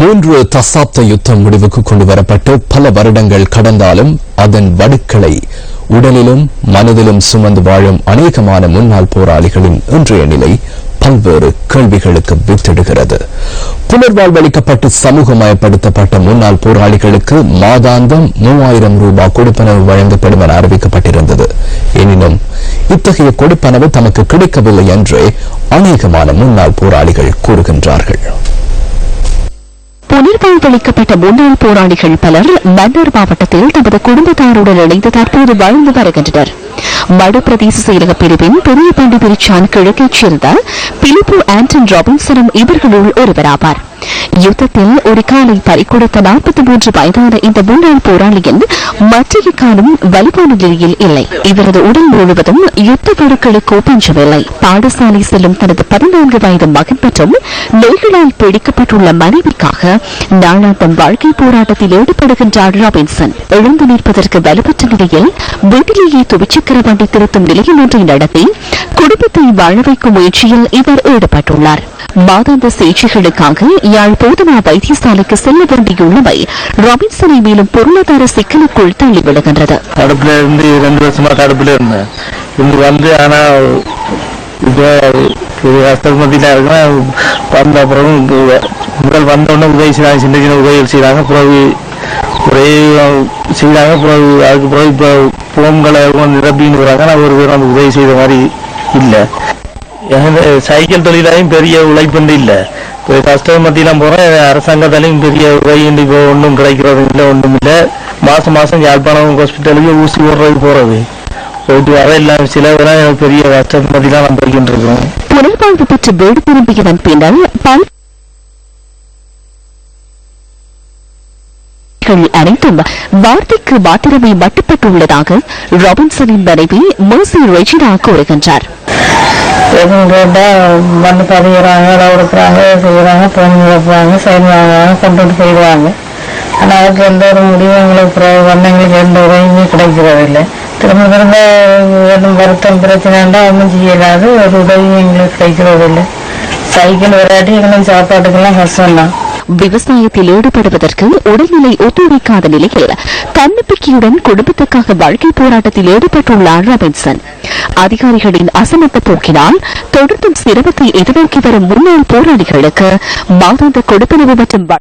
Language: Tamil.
மூன்று தசாப்த யுத்தம் முடிவுக்கு கொண்டு வரப்பட்டு பல வருடங்கள் கடந்தாலும் அதன் வடுக்களை உடலிலும் மனதிலும் சுமந்து வாழும் அநேகமான முன்னாள் போராளிகளின் இன்றைய நிலை பல்வேறு கேள்விகளுக்கு வித்திடுகிறது. புனர்வாழ்வளிக்கப்பட்டு சமூகமயப்படுத்தப்பட்ட முன்னாள் போராளிகளுக்கு மாதாந்தம் மூவாயிரம் ரூபாய் கொடுப்பனவு வழங்கப்படும் என அறிவிக்கப்பட்டிருந்தது. எனினும் இத்தகைய கொடுப்பனவு தமக்கு கிடைக்கவில்லை என்றே அநேகமான முன்னாள் போராளிகள் கூறுகின்றார்கள். புனர்வாழ்வளிக்கப்பட்ட முன்னாள் போராளிகள் பலர் மன்னார் மாவட்டத்தில் தமது குடும்பத்தாருடன் இணைந்து தற்போது வாழ்ந்து வருகின்றனர். மடு பிரதேச செயலக பிரிவின் பெரிய பண்டிபிரிச்சான் கிழக்கைச் சேர்ந்த பிலிப்பு ஆண்டன் ராபின்சனும் இவர்களுள் ஒருவராவார். யுத்தத்தில் ஒரு காலை பறிக்கொடுத்த நாற்பத்தி மூன்று வயதான இந்த முன்னாள் போராளியின் மற்றைய காலம் வலுவான நிலையில் இல்லை. இவரது உடல் முழுவதும் யுத்த வடுக்களுக்கு பஞ்சமில்லை பாடசாலை செல்லும் தனது பதினான்கு வயது மகன் மற்றும் நோய்களால் பிடிக்கப்பட்டுள்ள மனைவிக்காக நாளாந்தம் வாழ்க்கை போராட்டத்தில் ஈடுபடுகின்றார் ராபின்சன். எழுந்து நிற்பதற்கு வலுப்பெற்ற நிலையில் வீட்டிலேயே துவிச்சக்கர வண்டி திருத்தும் நிலையில் ஒன்றை நடத்தி குடும்பத்தை வாழ வைக்கும் முயற்சியில் இவர் ஈடுபட்டுள்ளார். மாதாந்த சிகிச்சைகளுக்காக யாழ் போதனா வைத்தியசாலைக்கு செல்ல வேண்டியுள்ளவை ராபின்சனை மேலும் பொருளாதார சிக்கலுக்குள் தள்ளிவிடுகின்றது தடுப்புல இருந்து ரெண்டு வருஷமா தடுப்புல இருந்தேன். இங்கு வந்து ஆனா இப்போ வந்த அப்புறம் முதல் வந்த உடனே உதவி செய்யறாங்க சின்ன சின்ன உதவிகள் செய்யறாங்க பிறகு ஒரே செய்யறாங்க பிறகு அதுக்கு பிறகு இப்போ போம்களை நிரப்பின்னு வராங்க. ஒரு அந்த உதவி செய்த மாதிரி இல்லை. சைக்கிள் தொழிலாயும் பெரிய உழைப்புண்டு இல்லை. இப்போ கஷ்டம் மத்தியெல்லாம் போகிறேன் அரசாங்கத்தாலையும் பெரிய உதவி இப்போ ஒன்றும் கிடைக்கிறது இல்லை ஒன்றும் இல்லை. மாதம் மாதம் யாழ்ப்பாணம் ஹாஸ்பிட்டலுக்கு ஊசி போடுறது போகிறது போயிட்டு வர இல்லாம சிலவெல்லாம் எனக்கு பெரிய கஷ்டம் மத்தியெல்லாம் நான் போய்கிட்டு இருக்கோம் புனர்வாழ்வு பெற்று வீடு திரும்பியதன் பின்னர் பல அனைத்தும் வார்த்தைக்கு மாத்திரமே மட்டுப்பட்டுள்ளதாக ராபின்சனின் மனைவி மர்சி ரெஜினா கூறுகின்றார். எதுவும் கேட்டால் வந்து பதிகிறாங்க இடம் கொடுக்குறாங்க செய்கிறாங்க பொண்ணு வைப்பாங்க சைன் வாங்குவாங்க கொண்டு வந்து செய்வாங்க. ஆனால் அதுக்கு எந்த ஒரு முடிவும் எங்களுக்கு பிறகு வந்தவங்களுக்கு எந்த உதவியுமே கிடைக்கிறது இல்லை. திரும்ப திரும்ப எதுவும் வருத்தம் பிரச்சனைண்டா ஒன்றும் செய்யலாது ஒரு உதவியும் எங்களுக்கு கிடைக்கிறது இல்லை. சைக்கிள் விளையாட்டி எங்களுக்கு சாப்பாட்டுக்கெல்லாம் கஷ்டம்தான். விவசாயத்தில் ஈடுபடுவதற்கு உடல்நிலை ஒத்துழைக்காத நிலையில் தன்னம்பிக்கையுடன் குடும்பத்துக்காக வாழ்க்கை போராட்டத்தில் ஈடுபட்டுள்ளார் ராபின்சன். அதிகாரிகளின் அசமத்த போக்கினால் தொடர்ந்தும் சிரமத்தை எதிர்நோக்கி வரும் முன்னாள் போராளிகளுக்கு மாதாந்த கொடுப்பனவு மற்றும்